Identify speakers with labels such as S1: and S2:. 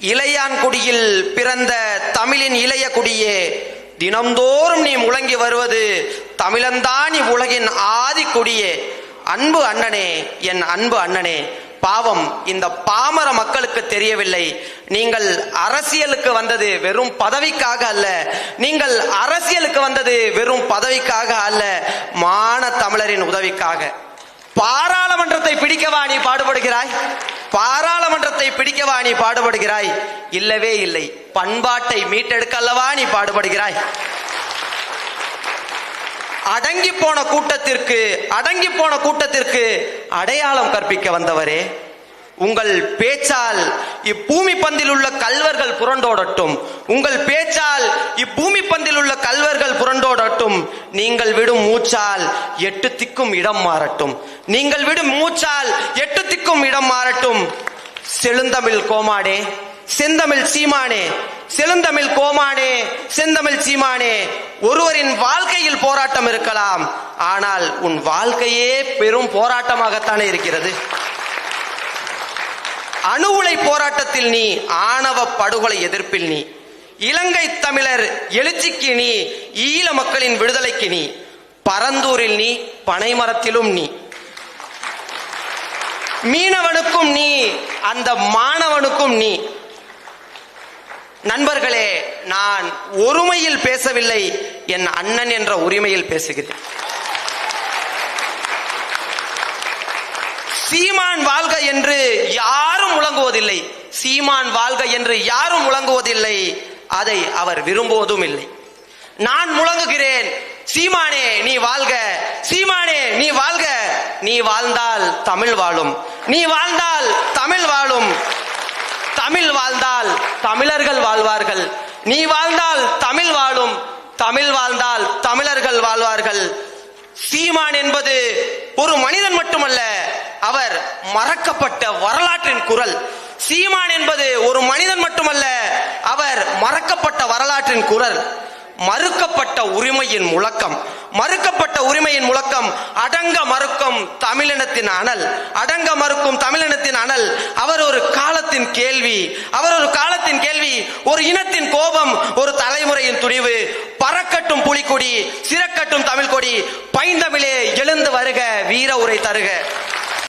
S1: இளையான்குடியில் பிறந்த தமிழின் இளைய குடியே தினம்தோறும் நீ முழங்கி வருவது தமிழன்தான் உலகின் ஆதி குடியே. அன்பு அண்ணனே என் அன்பு அண்ணனே பாவம் இந்த பாமர மக்களுக்கு தெரியவில்லை. நீங்கள் அரசியலுக்கு வந்தது வெறும் பதவிக்காக அல்ல. நீங்கள் அரசியலுக்கு வந்தது வெறும் பதவிக்காக அல்ல. மான தமிழரின் உதவிக்காக. பாராளுமன்றத்தை பிடிக்கவா நீ பாடுபடுகிறாய்? பாராளுமன்றத்தை பிடிக்கவா நீ பாடுபடுகிறாய்? இல்லவே இல்லை. பண்பாட்டை மீட்டெடுக்கல்லவா நீ பாடுபடுகிறாய்? அடங்கி போன கூட்டத்திற்கு அடங்கி போன கூட்டத்திற்கு அடையாளம் கற்பிக்க வந்தவரே உங்கள் பேச்சால் இப்பூமி பந்தில் உள்ள கல்வர்கள் புரண்டோடட்டும் உங்கள் பேச்சால் இப்பூமி பந்தில் உள்ள கல்வர்கள் மாறட்டும். நீங்கள் விடும் மூச்சால் எட்டு திக்கும் இடம் மாறட்டும். நீங்கள் விடும் மூச்சால் எட்டு திக்கும் இடம் மாறட்டும். செழுந்தமிழ் கோமாடே செந்தமிழ் சீமானே செழுந்தமிழ் கோமானே செந்தமிழ் சீமானே ஒருவரின் வாழ்க்கையில் போராட்டம் இருக்கலாம். ஆனால் உன் வாழ்க்கையே பெரும் போராட்டமாகத்தானே இருக்கிறது. அணு உலை போராட்டத்தில் நீ ஆணவ படுகொலை எதிர்ப்பில் நீ இலங்கை தமிழர் எழுச்சிக்கு நீ ஈழ மக்களின் விடுதலைக்கு நீ பரந்தூரில் நீ பனைமரத்திலும் நீ. மீனவனுக்கும் நீ அந்த மாணவனுக்கும் நீ. நண்பர்களே நான் ஒருமையில் பேசவில்லை என் அண்ணன் என்ற உரிமையில் பேசுகிறேன். சீமான் வாழ்க என்று யாரும் முழங்குவதில்லை சீமான் வாழ்க என்று யாரும் முழங்குவதில்லை அதை அவர் விரும்புவதும் இல்லை. நான் முழங்குகிறேன். சீமானே நீ வாழ்க. சீமானே நீ வாழ்க. நீ வாழ்ந்தால் தமிழ் வாழும். நீ வாழ்ந்தால் தமிழ் வாழும். தமிழ் வாழ்ந்தால் தமிழர்கள் வாழ்வார்கள். நீ வாழ்ந்தால் தமிழ் வாழும். தமிழ் வாழ்ந்தால் தமிழர்கள் வாழ்வார்கள். சீமான் என்பது ஒரு மனிதன் மட்டுமல்ல அவர் மறக்கப்பட்ட வரலாற்றின் குரல். சீமான் என்பது ஒரு மனிதன் மட்டுமல்ல அவர் மறக்கப்பட்ட வரலாற்றின் குரல். மறுக்கப்பட்ட உரிமையின் முழக்கம். மறுக்கப்பட்ட உரிமையின் முழக்கம் அடங்க மறுக்கும் தமிழினத்தின் அனல். அடங்க மறுக்கும் தமிழினத்தின் அனல். அவர் ஒரு காலத்தின் கேள்வி. அவர் ஒரு காலத்தின் கேள்வி. ஒரு இனத்தின் கோபம் ஒரு தலைமுறையின் துணிவு. பறக்கட்டும் புலிக்கொடி சிறக்கட்டும் தமிழ் கொடி பைந்தமிழே எழுந்து வருக வீர உரை தருக.